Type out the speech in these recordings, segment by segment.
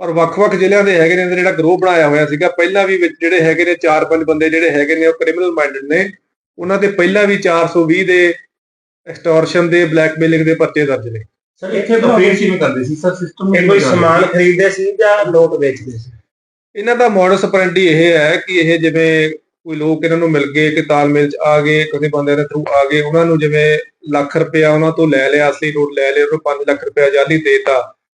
ਔਰ ਵੱਖ-ਵੱਖ ਜ਼ਿਲ੍ਹਿਆਂ ਦੇ ਹੈਗੇ ਨੇ ਜਿਹੜਾ ਗਰੋਹ ਬਣਾਇਆ ਹੋਇਆ ਸੀਗਾ ਪਹਿਲਾਂ ਵੀ ਜਿਹੜੇ ਹੈਗੇ ਨੇ 4-5 ਬੰਦੇ ਜਿਹੜੇ ਹੈਗੇ ਨੇ ਉਹ ਕ੍ਰਿਮੀਨਲ ਮਾਈਂਡਡ ਨੇ ਉਹਨਾਂ ਤੇ ਪਹਿਲਾਂ ਵੀ 420 ਦੇ ਐਕਸਟੋਰਸ਼ਨ ਦੇ ਬਲੈਕਮੇਲਿੰਗ ਦੇ ਪਰਚੇ ਦਰਜ ਨੇ। ਸਰ ਇੱਥੇ ਤਾਂ ਕਿਵੇਂ ਕਰਦੇ ਸੀ? ਸਰ ਸਿਸਟਮ ਇਹ ਕੋਈ ਸਮਾਨ ਖਰੀਦਦੇ ਸੀ ਜਾਂ ਨੋਟ ਵੇਚਦੇ ਸੀ? ਇਹਨਾਂ ਦਾ ਮੋਡਸ ਆਪਰੈਂਡੀ ਇਹ ਹੈ ਕਿ ਇਹ ਜਿਵੇਂ ਕੋਈ ਲੋਕ ਇਹਨਾਂ ਨੂੰ ਮਿਲ ਗਏ ਕਿ ਤਾਲਮੇਲ ਚ ਆ ਗਏ ਕਿਸੇ ਬੰਦੇ ਦੇ ਥਰੂ ਆ ਗਏ ਉਹਨਾਂ ਨੂੰ ਜਿਵੇਂ ਲੱਖ ਰੁਪਇਆ ਉਹਨਾਂ ਤੋਂ ਲੈ ਲਿਆ ਅਸਲੀ ਨੋਟ ਲੈ ਲਿਆ ਉਹਨੂੰ 5 ਲੱਖ ਰੁਪਇਆ ਜਾਲੀ ਦੇਤਾ।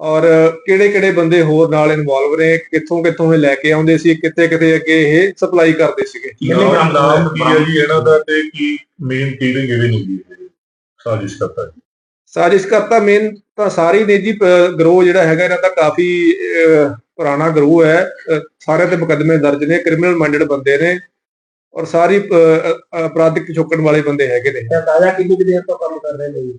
ਔਰ ਕਿਹੜੇ ਕਿਹੜੇ ਬੰਦੇ ਹੋਰ ਨਾਲ ਇਨਵੋਲਵ ਨੇ ਕਿੱਥੋਂ ਕਿੱਥੋਂ ਇਹ ਲੈ ਕੇ ਆਉਂਦੇ ਸੀ ਕਿੱਥੇ ਕਿੱਥੇ ਅੱਗੇ ਇਹ ਸਪਲਾਈ ਕਰਦੇ ਸੀਗੇ? ਨਾਮ ਨਾਮ ਕੀ ਹੈ ਜੀ? ਇਹਨਾਂ ਦਾ ਤੇ ਕੀ ਮੇਨ ਕਿਹੜੇ ਕਿਹੜੇ ਨੇ ਜੀ? ਇਹ ਸਾਜ਼ਿਸ਼ ਕਰਤਾ ਜੀ। ਸਾਜ਼ਿਸ਼ ਕਰਤਾ ਮੇਨ ਤਾਂ ਸਾਰੀ ਨਿੱਜੀ ਗਰੋਹ ਜਿਹੜਾ ਹੈਗਾ ਇਹਨਾਂ ਦਾ ਕਾਫੀ ਪੁਰਾਣਾ ਗਰੋਹ ਹੈ। ਸਾਰਿਆਂ ਤੇ ਮੁਕੱਦਮੇ ਦਰਜ ਨੇ ਕ੍ਰਿਮੀਨਲ ਮਾਈਂਡਡ ਬੰਦੇ ਨੇ। ਔਰ ਸਾਰੀ ਅਪਰਾਧਿਕ ਪਿਛੋਕੜ ਵਾਲੇ ਬੰਦੇ ਹੈਗੇ ਨੇ। ਤੇ ਅੰਦਾਜ਼ਾ ਕਿੰਨੀ ਦੇਰ ਤੋਂ ਕੰਮ ਕਰ ਰਹੇ ਨੇ ਜੀ?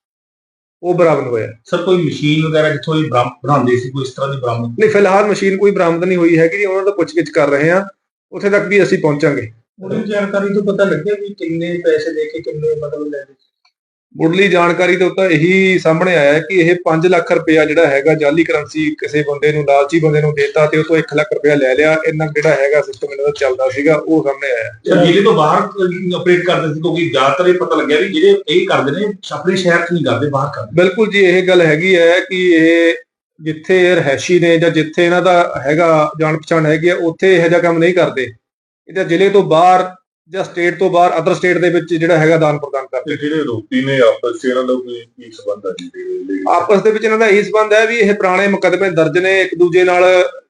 ਉਹ ਬਰਾਮਦ ਹੋਇਆ। ਸਰ ਕੋਈ ਮਸ਼ੀਨ ਵਗੈਰਾ ਜਿੱਥੋਂ ਇਹ ਬਣਾਉਂਦੇ ਸੀ ਕੋਈ ਇਸ ਤਰ੍ਹਾਂ ਦੀ ਬਰਾਮਦ? ਨਹੀਂ ਫਿਲਹਾਲ ਮਸ਼ੀਨ ਕੋਈ ਬਰਾਮਦ ਨਹੀਂ ਹੋਈ ਹੈਗੀ ਉਹਨਾਂ ਦਾ ਪੁੱਛਗਿੱਛ ਕਰ ਰਹੇ ਹਾਂ। ਉੱਥੇ ਤੱਕ ਵੀ ਅਸੀਂ ਪਹੁੰਚਾਂਗੇ। ਉਹਦੀ ਜਾਣਕਾਰੀ ਤੋਂ ਪਤਾ ਲੱਗਿਆ ਵੀ ਕਿੰਨੇ ਪੈਸੇ ਦੇ ਕੇ ਕਿੰਨੇ ਮਤਲਬ ਲੈ ਲਏ ਮੁੱਢਲੀ ਜਾਣਕਾਰੀ ਤੋਂ ਤਾਂ ਇਹੀ ਸਾਹਮਣੇ ਆਇਆ ਕਿ ਇਹ 5 ਲੱਖ ਰੁਪਇਆ ਜਿਹੜਾ ਹੈਗਾ ਜਾਲੀ ਕਰੰਸੀ ਕਿਸੇ ਬੰਦੇ ਨੂੰ ਲਾਲਚੀ ਬੰਦੇ ਨੂੰ ਦੇਤਾ ਤੇ ਉਹ ਤੋਂ 1 ਲੱਖ ਰੁਪਇਆ ਲੈ ਲਿਆ। ਇਹਨਾਂ ਜਿਹੜਾ ਹੈਗਾ ਸਿਸਟਮ ਇਹਨਾਂ ਦਾ ਚੱਲਦਾ ਸੀਗਾ ਉਹ ਸਾਹਮਣੇ ਆਇਆ ਸਰ ਜ਼ਿਲ੍ਹੇ ਤੋਂ ਬਾਹਰ ਆਪਰੇਟ ਕਰਦੇ ਸੀ ਕਿਉਂਕਿ ਜ਼ਿਆਦਾਤਰ ਇਹ ਪਤਾ ਲੱਗਿਆ ਵੀ ਜਿਹੜੇ ਇਹ ਕਰਦੇ ਨੇ ਆਪਣੇ ਸ਼ਹਿਰ 'ਚ ਨਹੀਂ ਕਰਦੇ ਬਾਹਰ ਕਰਦੇ ਬਿਲਕੁਲ ਜੀ ਇਹ ਗੱਲ ਹੈਗੀ ਹੈ ਕਿ ਇਹ ਜਿੱਥੇ ਇਹ ਰਹਿਸ਼ੀ ਨੇ ਜਾਂ ਜਿੱਥੇ ਇਹਨਾਂ ਦਾ ਹੈਗਾ ਜਾਣ ਪਛਾਣ ਹੈਗੀ ਆ ਉੱਥੇ ਇਹੋ ਜਿਹਾ ਕੰਮ ਨਹੀਂ ਕਰਦੇ। ਇਹ ਤਾਂ ਜ਼ਿਲ੍ਹੇ ਤੋਂ ਬਾਹਰ ਜਾਂ ਸਟੇਟ ਤੋਂ ਬਾਹਰ ਅਦਰ ਸਟੇਟ ਦੇ ਵਿੱਚ ਜਿਹੜਾ ਹੈਗਾ ਦਾਨ ਕਰਦੇ ਜਿਹੜੇ ਆਰੋਪੀ ਨੇ ਆਪਸ ਚ ਇਹਨਾਂ ਦਾ ਕੋਈ ਕੀ ਸੰਬੰਧ ਹੈ ਜੀ ਜਿਹੜੇ ਆਪਸ ਦੇ ਵਿੱਚ ਇਹਨਾਂ ਦਾ ਇਹੀ ਸੰਬੰਧ ਹੈ ਵੀ ਇਹ ਪੁਰਾਣੇ ਮੁਕੱਦਮੇ ਦਰਜ ਨੇ ਇੱਕ ਦੂਜੇ ਨਾਲ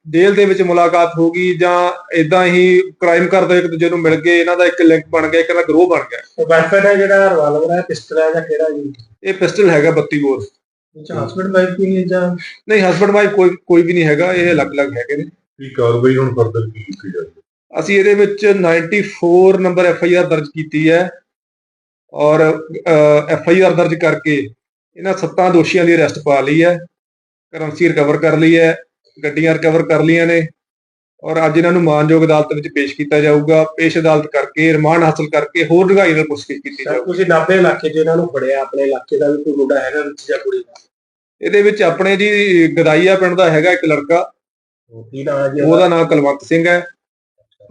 ਜੇਲ੍ਹ ਦੇ ਵਿੱਚ ਮੁਲਾਕਾਤ ਹੋ ਗਈ ਜਾਂ ਇਦਾਂ ਹੀ ਕ੍ਰਾਈਮ ਕਰਦੇ ਇੱਕ ਦੂਜੇ ਨੂੰ ਮਿਲ ਗਏ ਇਹਨਾਂ ਦਾ ਇੱਕ ਲਿੰਕ ਬਣ ਗਿਆ ਇੱਕ ਦਾ ਗਰੋਹ ਬਣ ਗਿਆ। ਤੇ ਵੈਪਨ ਹੈ ਜਿਹੜਾ ਰਿਵਾਲਵਰ ਹੈ ਪਿਸਟਲ ਹੈ ਜਾਂ ਕਿਹੜਾ ਜੀ? ਇਹ ਪਿਸਟਲ ਹੈਗਾ 32 ਬੋਰ ਵਿੱਚ ਹਸਬੰਡ ਵਾਈਫ ਵੀ ਹੈ ਜਾਂ? ਨਹੀਂ ਹਸਬੰਡ ਵਾਈਫ ਕੋਈ ਕੋਈ ਵੀ ਨਹੀਂ ਹੈਗਾ ਇਹ ਅਲੱਗ-ਅਲੱਗ ਹੈਗੇ ਨੇ। ਕੀ ਕਾਰਵਾਈ ਹੁਣ ਫਰਦਰ ਕੀ ਕੀਤੀ ਜਾਵੇ? ਅਸੀਂ ਇਹਦੇ ਵਿੱਚ 94 ਨੰਬਰ ਐਫ ਆਈ ਆਰ ਦਰਜ ਕੀਤੀ ਹੈ। ਔਰ ਐਫ ਆਈ ਆਰ ਦਰਜ ਕਰਕੇ ਇਹਨਾਂ ਸੱਤਾਂ ਦੋਸ਼ੀਆਂ ਦੀ ਅਰੈਸਟ ਪਾ ਲਈ ਹੈ। ਕਰੰਸੀ ਰਿਕਵਰ ਕਰ ਲਈ ਹੈ ਗੱਡੀਆਂ ਰਿਕਵਰ ਕਰ ਲਈਆਂ ਨੇ ਔਰ ਅੱਜ ਇਹਨਾਂ ਨੂੰ ਮਾਨਯੋਗ ਅਦਾਲਤ ਵਿੱਚ ਪੇਸ਼ ਕੀਤਾ ਜਾਊਗਾ। ਪੇਸ਼ ਅਦਾਲਤ ਕਰਕੇ ਰਿਮਾਂਡ ਹਾਸਲ ਕਰਕੇ ਹੋਰ ਡੂੰਘਾਈ ਨਾਲ ਪੁੱਛਗਿੱਛ ਕੀਤੀ ਜਾਊਗੀ। ਤੁਸੀਂ ਨਾਭੇ ਇਲਾਕੇ ਇਹਨਾਂ ਨੂੰ ਫੜਿਆ ਆਪਣੇ ਇਲਾਕੇ ਦਾ ਵੀ ਕੋਈ ਮੁੰਡਾ ਹੈਗਾ ਵਿੱਚ ਜਾਂ ਕੁੜੀ ਇਹਦੇ ਵਿੱਚ ਆਪਣੇ ਜੀ ਗਦਾਈਆ ਪਿੰਡ ਦਾ ਹੈਗਾ ਇੱਕ ਲੜਕਾ? ਉਹਦਾ? ਨਾਮ ਕੁਲਵੰਤ ਸਿੰਘ ਹੈ।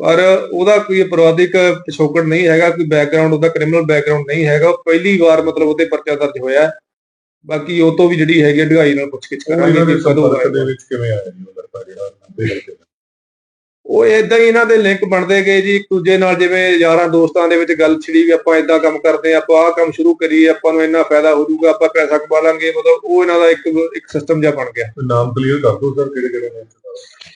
ਪਰ ਉਹਦਾ ਕੋਈ ਅਪਰਾਧਿਕ ਪਿਛੋਕੜ ਨਹੀਂ ਹੈਗਾ ਕੋਈ ਬੈਕਗ੍ਰਾਉਂਡ ਉਹਦਾ ਕ੍ਰਿਮੀਨਲ ਬੈਕਗ੍ਰਾਉਂਡ ਨਹੀਂ ਹੈਗਾ। ਉਹ ਪਹਿਲੀ ਵਾਰ ਮਤਲਬ ਉਹਤੇ ਪਰਚਾ ਦਰਜ ਹੋਇਆ ਹੈ। ਬਾਕੀ ਉਹ ਤੋਂ ਵੀ ਜਿਹੜੀ ਹੈਗੀ ਢਗਾਈ ਨਾਲ ਪੁੱਛਗਿੱਛ ਕਰਾਂਗੇ ਕਿ ਕਦੋਂ। ਦੇ ਵਿੱਚ ਕਿਵੇਂ ਆਇਆ ਜੀ ਉਹ ਲੜਕਾ ਜਿਹੜਾ ਨਾਭੇ ਕਰਕੇ ਉਹ ਇਦਾਂ ਹੀ ਇਹਨਾਂ ਦੇ ਲਿੰਕ ਬਣਦੇ ਗਏ ਜੀ। ਇੱਕ ਦੂਜੇ ਨਾਲ ਜਿਵੇਂ ਯਾਰਾਂ ਦੋਸਤਾਂ ਦੇ ਵਿੱਚ ਗੱਲ ਛਿੜੀ ਵੀ ਆਪਾਂ ਇਦਾਂ ਕੰਮ ਕਰਦੇ ਆਪਾਂ ਆਹ ਕੰਮ ਸ਼ੁਰੂ ਕਰੀਏ ਆਪਾਂ ਨੂੰ ਇੰਨਾ ਫਾਇਦਾ ਹੋ ਜਾਊਗਾ ਆਪਾਂ ਪੈਸਾ ਕਮਾ ਲਾਂਗੇ। ਮਤਲਬ ਉਹ ਇਹਨਾਂ ਦਾ ਇੱਕ ਇੱਕ ਸਿਸਟਮ ਜਿਹਾ ਬਣ ਗਿਆ। ਨਾਮ ਕਲੀਅਰ ਕਰ ਦਿਓ ਸਰ ਕਿਹੜੇ ਕਿਹੜੇ ਨੇ?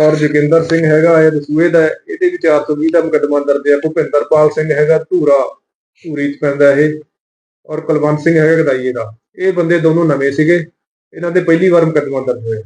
ਔਰ ਜੋਗਿੰਦਰ ਸਿੰਘ ਹੈਗਾ ਇਹ ਦਸੂਹੇ ਦਾ ਹੈ, ਇਹਦੇ ਵੀ 420 ਦਾ ਮੁਕੱਦਮਾ ਦਰਜ ਹੈ। ਭੁਪਿੰਦਰਪਾਲ ਸਿੰਘ ਹੈਗਾ ਧੂਰਾ ਧੂਰੀ ਚ ਪੈਂਦਾ ਇਹ। ਔਰ ਕੁਲਵੰਤ ਸਿੰਘ ਹੈਗਾ ਗਦਾਈਏ ਦਾ। ਇਹ ਬੰਦੇ ਦੋਨੋਂ ਨਵੇਂ ਸੀਗੇ। ਇਹਨਾਂ ਦੇ ਪਹਿਲੀ ਵਾਰ ਮੁਕੱਦਮਾ ਦਰਜ ਹੋਇਆ।